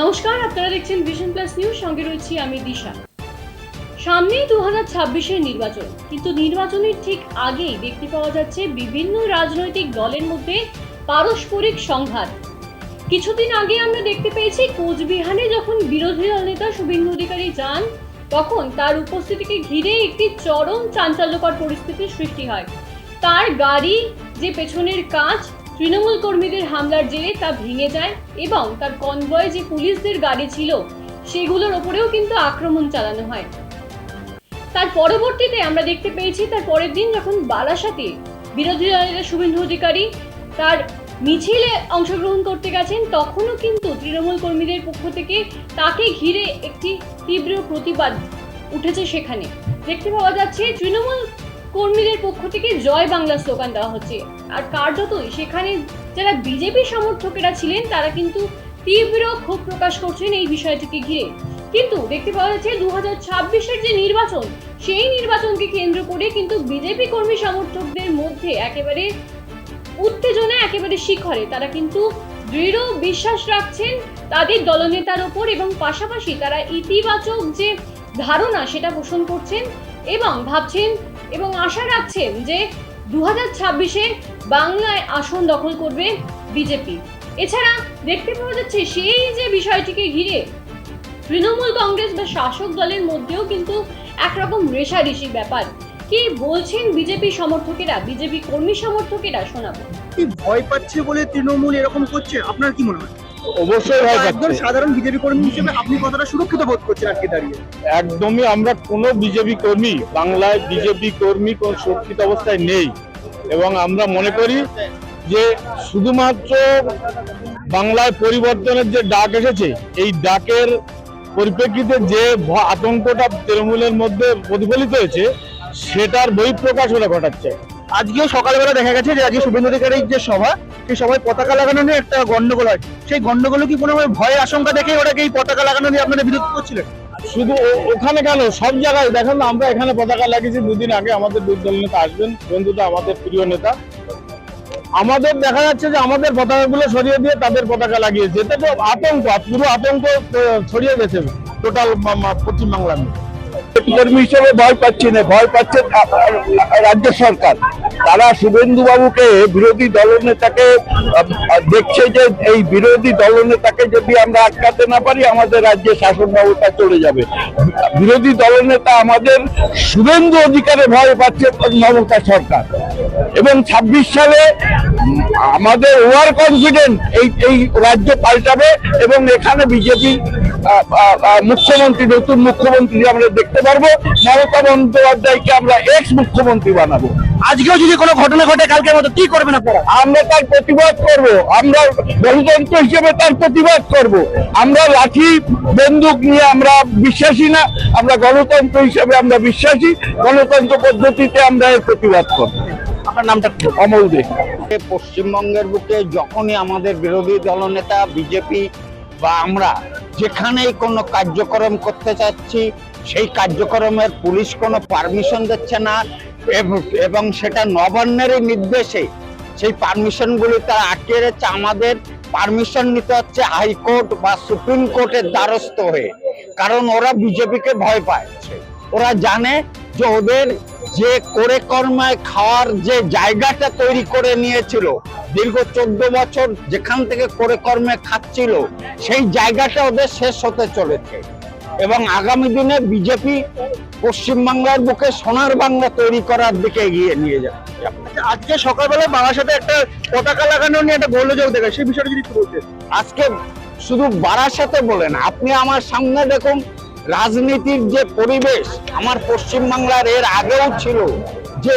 নমস্কার, আপনারা দেখছেন ভিশন প্লাস নিউজ সঙ্গে রয়েছি আমি দিশা। সামনেই দু হাজার ছাব্বিশের নির্বাচন, কিন্তু নির্বাচনের ঠিক আগেই দেখতে পাওয়া যাচ্ছে বিভিন্ন রাজনৈতিক দলের মধ্যে পারস্পরিক সংঘাত। কিছুদিন আগে আমরা দেখতে পেয়েছি, কোচবিহারে যখন বিরোধী দল নেতা শুভেন্দু অধিকারী যান, তখন তার উপস্থিতিকে ঘিরে একটি চরম চাঞ্চল্যকর পরিস্থিতির সৃষ্টি হয়। তার গাড়ি যে পেছনের কাঁচ তৃণমূল কর্মীদের হামলার জেরে তা ভেঙে যায় এবং তার কনভয় যে পুলিশদের গাড়ি ছিল, সেগুলোর ওপরেও কিন্তু আক্রমণ চালানো হয়। তার পরবর্তীতে আমরা দেখতে পেয়েছি, তার পরের দিন যখন বারাসাতে বিরোধী দলের শুভেন্দু অধিকারী তার মিছিলে অংশগ্রহণ করতে গেছেন, তখনও কিন্তু তৃণমূল কর্মীদের পক্ষ থেকে তাকে ঘিরে একটি তীব্র প্রতিবাদ উঠেছে সেখানে। দেখতে পাওয়া যাচ্ছে, তৃণমূল কর্মীদের পক্ষ থেকে জয় বাংলা স্লোগান দেওয়া হচ্ছে। আর কার্যতই সেখানে যারা বিজেপি সমর্থকেরা ছিলেন, তারা কিন্তু তীব্র ক্ষোভ প্রকাশ করছেন এই বিষয়টিকে ঘিরে। কিন্তু দেখতে পাওয়া যাচ্ছে দু হাজার যে নির্বাচন, সেই নির্বাচনকে কেন্দ্র করে কিন্তু বিজেপি কর্মী সমর্থকদের মধ্যে একেবারে উত্তেজনা, একেবারে শিখরে। তারা কিন্তু দৃঢ় বিশ্বাস রাখছেন তাদের দলনেতার ওপর এবং পাশাপাশি তারা ইতিবাচক যে ধারণা, সেটা পোষণ করছেন এবং ভাবছেন এবং আশা রাখছেন যে দু হাজার ছাব্বিশে বাংলায় আসন দখল করবে বিজেপি। এছাড়া দেখতে পাওয়া যাচ্ছে সেই যে বিষয়টিকে ঘিরে তৃণমূল কংগ্রেস বা শাসক দলের মধ্যেও কিন্তু একরকম রেশারেশির ব্যাপার। কি বলছেন বিজেপি সমর্থকেরা, বিজেপি কর্মী সমর্থকেরা শোনাবো। ভয় পাচ্ছে বলে তৃণমূল এরকম করছে? আপনার কি মনে হয়? অবশ্যই ভয় একজন পাচ্ছে। সাধারণ বিজেপি কর্মী হিসেবে আপনি কতটা সুরক্ষিত বোধ করছেন আজকে দাঁড়িয়ে? একদমই আমরা কোনো বিজেপি কর্মী বাংলায় বিজেপি কর্মী কোন সুরক্ষিত অবস্থায় নেই। এবং আমরা মনে করি যে শুধুমাত্র বাংলায় পরিবর্তনের যে ডাক এসেছে এই ডাকের পরিপ্রেক্ষিতে যে ভ- আতঙ্কটা তৃণমূলের মধ্যে প্রতিফলিত হয়েছে সেটার বহিঃপ্রকাশ ওরা ঘটাচ্ছে। আজকেও সকালবেলা দেখা গেছে যে আজকে শুভেন্দু অধিকারীর যে সভা, সেই সভায় পতাকা লাগানো নিয়ে একটা গন্ডগোল হয়। সেই গন্ডগোল কি কোনোভাবে ভয়, আশঙ্কা দেখে ওটাকে এই পতাকা লাগানো নিয়ে আপনারা বিরোধ করছিলেন? শুধু ওখানে কেন? সব জায়গায় দেখেন, আমরা এখানে পতাকা লাগিয়েছি দুদিন আগে, আমাদের দুই দল নেতা আসবেন বন্ধুটা আমাদের প্রিয় নেতা। আমাদের দেখা যাচ্ছে যে আমাদের পতাকাগুলো সরিয়ে দিয়ে তাদের পতাকা লাগিয়েছে। এটা তো আতঙ্ক, পুরো আতঙ্ক ছড়িয়ে গেছে টোটাল পশ্চিম বাংলার কর্মী হিসেবে ভয় পাচ্ছি না, ভয় পাচ্ছে রাজ্য সরকার। তারা শুভেন্দুবাবুকে বিরোধী দলনেতাকে দেখছে যে এই বিরোধী দলনেতাকে যদি আমরা আটকাতে না পারি, আমাদের রাজ্যে শাসন ব্যবস্থা চলে যাবে। বিরোধী দলনেতা আমাদের শুভেন্দু অধিকারে ভয় পাচ্ছে মমতা সরকার। এবং ছাব্বিশ সালে আমাদের ওভার কনফিডেন্ট এই এই রাজ্য পাল্টাবে এবং এখানে বিজেপি মুখ্যমন্ত্রী নতুন মুখ্যমন্ত্রী আমরা দেখতে পারব মমতা বন্দ্যোপাধ্যায়কে আমরা এক্স মুখ্যমন্ত্রী বানাবো। আজকেও যদি কোনো ঘটনা ঘটে কালকের মতো কি করবেন আপনারা? আমরা তার প্রতিবাদ করব। আমরা গণতন্ত্র হিসেবে তার প্রতিবাদ করব। আমরা লাঠি বন্দুক নিয়ে আমরা বিশ্বাসী না আমরা গণতন্ত্র হিসেবে আমরা বিশ্বাসী। গণতন্ত্র পদ্ধতিতে আমরা এর প্রতিবাদ করব। আপনার নামটা? অমল দে। পশ্চিমবঙ্গের বুকে যখনই আমাদের বিরোধী দলনেতা বিজেপি বা আমরা যেখানেই কোনো কার্যক্রম করতে চাচ্ছি, সেই কার্যক্রমের পুলিশ কোনো পারমিশন দিচ্ছে না এবং সেটা নবান্নেরই নির্দেশে সেই পারমিশনগুলি তারা আটকে রেখেছে। আমাদের পারমিশন নিতে হচ্ছে হাইকোর্ট বা সুপ্রিম কোর্টের দ্বারস্থ হয়ে। কারণ ওরা বিজেপিকে ভয় পাচ্ছে। ওরা জানে যে ওদের যে করে কর্মায় খাওয়ার যে জায়গাটা তৈরি করে নিয়েছিল, দীর্ঘ চোদ্দ বছর যেখান থেকে করে কর্মে খাচ্ছিল সেই জায়গাটা ওদের শেষ হতে চলেছে। এবং আগামী দিনে বিজেপি পশ্চিমবাংলার বুকে সোনার বাংলা তৈরি করার দিকে এগিয়ে নিয়ে যাবে। আচ্ছা, আজকে সকালবেলা বাবার সাথে একটা পতাকা লাগানো নিয়ে একটা গোলযোগ দেখা সেই বিষয়টা যদি বলতেন। আজকে শুধু বারাসাতে বলেন আপনি আমার সামনে দেখুন রাজনীতির যে পরিবেশ আমার পশ্চিমবাংলার এর আগেও ছিল যে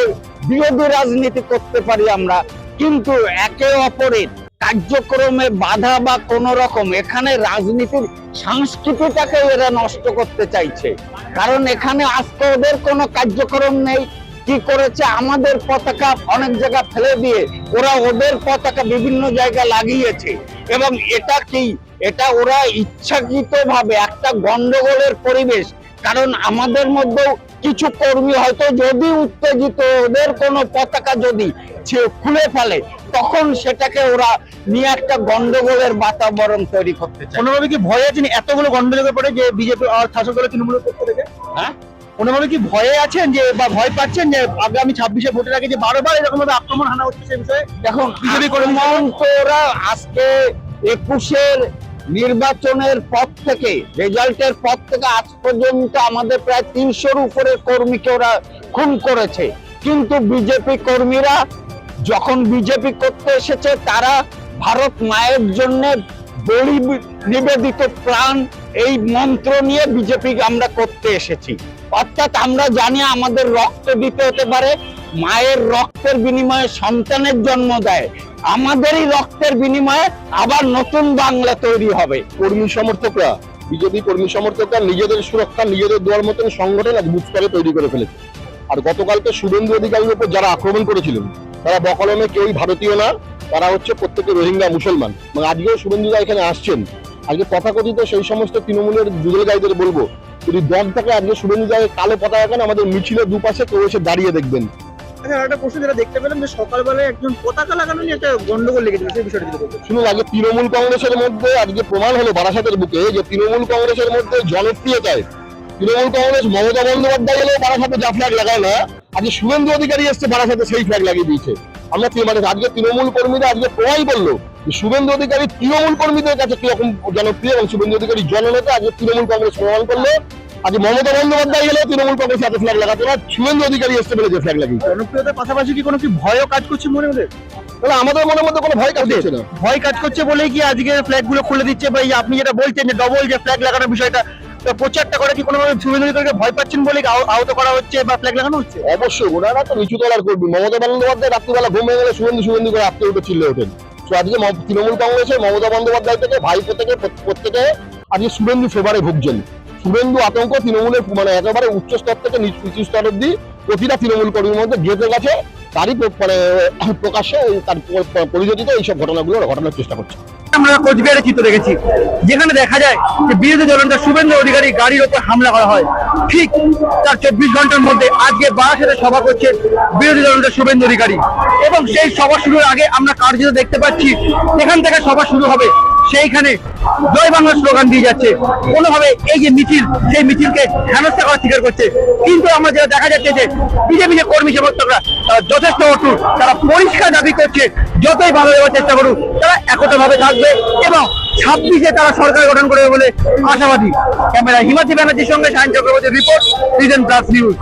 বিরোধী রাজনীতি করতে পারি আমরা কিন্তু একে অপরের কার্যক্রমে বাধা বা কোন রকম, এখানে রাজনীতির সংস্কৃতিটাকে এরা নষ্ট করতে চাইছে। কারণ এখানে আজকে ওদের কোনো কার্যক্রম নেই। কি করেছে? আমাদের পতাকা অনেক জায়গা ফেলে দিয়ে ওরা ওদের পতাকা বিভিন্ন জায়গায় লাগিয়েছে। এবং এটা কি? এটা ওরা ইচ্ছাকৃত ভাবে একটা গন্ডগোলের পরিবেশ। কারণ আমাদের মধ্যেও কিছু কর্মী হয়তো যদি উত্তেজিত ওদের কোনো পতাকা যদি খুলে ফেলে তখন সেটাকে ওরা নিয়ে একটা গন্ডগোলের বাতাবরণ তৈরি করতে চায়। কোনোভাবে কি ভয়ে আছেন? এতগুলো গন্ডগোলের পরে যে বিজেপি আর শাসক দলের তৃণমূলের পক্ষ থেকে? হ্যাঁ? কোনোভাবে কি ভয়ে আছেন যে বা ভয় পাচ্ছেন যে আগামী ছাব্বিশে ভোটের আগে যে বারবার এরকম ভাবে আক্রমণ হানা হচ্ছে সে বিষয়ে? দেখুন বিজেপি ওরা আজকে একুশের নির্বাচনের পর থেকে, রেজাল্টের পর থেকে আজ পর্যন্ত আমাদের প্রায় তিনশোর উপরে কর্মীকে ওরা খুন করেছে। কিন্তু বিজেপি কর্মীরা যখন বিজেপি করতে এসেছে, তারা ভারত মায়ের জন্য বলি নিবেদিত প্রাণ এই মন্ত্র নিয়ে বিজেপি আমরা করতে এসেছি। অর্থাৎ আমরা জানি আমাদের রক্ত দিতে হতে পারে মায়ের রক্তের বিনিময়ে সন্তানের জন্ম দেয়। আমাদেরই রক্তের বিনিময়ে আবার নতুন বাংলা তৈরি হবে। কর্মী সমর্থকরা, বিজেপি কর্মী সমর্থকরা নিজেদের সুরক্ষা, নিজেদের দেওয়ার মতন সংগঠন আজ স্তরে তৈরি করে ফেলেছে। আর গতকালকে শুভেন্দু অধিকারীর উপর যারা আক্রমণ করেছিলেন, তারা বকলমে কেউই ভারতীয় না, তারা হচ্ছে প্রত্যেকে রোহিঙ্গা মুসলমান। এবং আজকেও শুভেন্দুদা এখানে আসছেন। আজকে তথাকথিত সেই সমস্ত তৃণমূলের দুদল গাইদের বলব, যদি দম থাকে, আজকে শুভেন্দুদা কালো পতাকা আমাদের মিছিলের দুপাশে কেউ এসে দাঁড়িয়ে দেখবেন? আচ্ছা একটা প্রশ্ন যেটা দেখতে পেলাম যে সকালবেলায় একজন পতাকা লাগানো নিয়ে একটা গন্ডগোল লেগেছিল, সেই বিষয়টা যদি শুনুন, আগে তৃণমূল কংগ্রেসের মধ্যে আজকে প্রমাণ হলো বারাসাতের বুকে, যে তৃণমূল কংগ্রেসের মধ্যে জনপ্রিয়তায় তৃণমূল কংগ্রেস মমতা বন্দ্যোপাধ্যায় বারাসাতে যা ফ্ল্যাগ লাগায় না আজকে শুভেন্দু অধিকারী এসছে বারাসাতে সেই ফ্ল্যাগ লাগিয়ে দিয়েছে। আমরা মানে আজকে তৃণমূল কর্মীরা আজকে প্রমাণ করল শুভেন্দু অধিকারী তৃণমূল কর্মীদের কাছে কীরকম জনপ্রিয় এবং শুভেন্দু অধিকারী জননেতা আজকে তৃণমূল কংগ্রেস প্রমাণ করল। আজকে মমতা বন্দ্যোপাধ্যায় এলেও তৃণমূল কংগ্রেস এত ফ্ল্যাগ লাগাতো না শুভেন্দু অধিকারী বলে যে ফ্ল্যাগ লাগিয়েছে। জনপ্রিয়তার পাশাপাশি কি কোনো কি ভয়ও কাজ করছে মনে মধ্যে তাহলে আমাদের মনের মধ্যে কোনো ভয় কাজ করছে না। ভয় কাজ করছে বলেই কি আজকে ফ্ল্যাগগুলো খুলে দিচ্ছে বা আপনি যেটা বলছেন যে ডবল যে ফ্ল্যাগ লাগানোর বিষয়টা প্রচারটা করে কি কোনোভাবে শুভেন্দু অধিকারীকে ভয় পাচ্ছেন বলে কি আহত করা হচ্ছে বা ফ্ল্যাগ লাগানো হচ্ছে? অবশ্যই ওনারা তো নিচু তলার করবি মমতা বন্দ্যোপাধ্যায় রাত্রিবেলা ঘুম ভেঙে গেলে সুগন্ধি সুগন্ধি করে আপনি উঠে চিল্লে ওঠেন। তো আজকে তৃণমূল কংগ্রেসের মমতা বন্দ্যোপাধ্যায় থেকে ভাইপো থেকে প্রত্যেকে আজকে শুভেন্দু ফেভারে ভুগছেন। শুভেন্দু আতঙ্ক তৃণমূলের মানে একেবারে উচ্চ স্তর থেকে নিচ- স্তর অব্দি প্রতিটা তৃণমূল কর্মীর মধ্যে গেঁথে গেছে। তারই মানে প্রকাশ্যে তার পরিচিত এইসব ঘটনাগুলো ঘটানোর চেষ্টা করছে। আমরা কোচবিহারের চিত্র দেখেছি। যেখানে দেখা যায় যে বিরোধী দলনেতা শুভেন্দু অধিকারী গাড়ির ওপর হামলা করা হয়। ঠিক তার চব্বিশ ঘণ্টার মধ্যে আজকে বারাসাতে সভা করছে বিরোধী দলনেতা শুভেন্দু অধিকারী। এবং সেই সভা শুরুর আগে আমরা কার্যত দেখতে পাচ্ছি এখান থেকে সভা শুরু হবে সেইখানে জয় বাংলা স্লোগান দিয়ে যাচ্ছে। কোনোভাবে এই যে মিছিল, সেই মিছিলকে হেনস্থা করা স্বীকার করছে। কিন্তু আমরা যেটা দেখা যাচ্ছে যে বিজেপি যে কর্মী সমর্থকরা যথেষ্ট অটুট, তারা পরিষ্কার দাবি করছে, যতই ভালো দেওয়ার চেষ্টা করুক, তারা একতাভাবে থাকবে এবং ছাব্বিশে তারা সরকার গঠন করবে বলে আশাবাদী। ক্যামেরা হিমাদ্রি ব্যানার্জির সঙ্গে সায়ন চক্রবর্তীর রিপোর্ট রিজন প্লাস নিউজ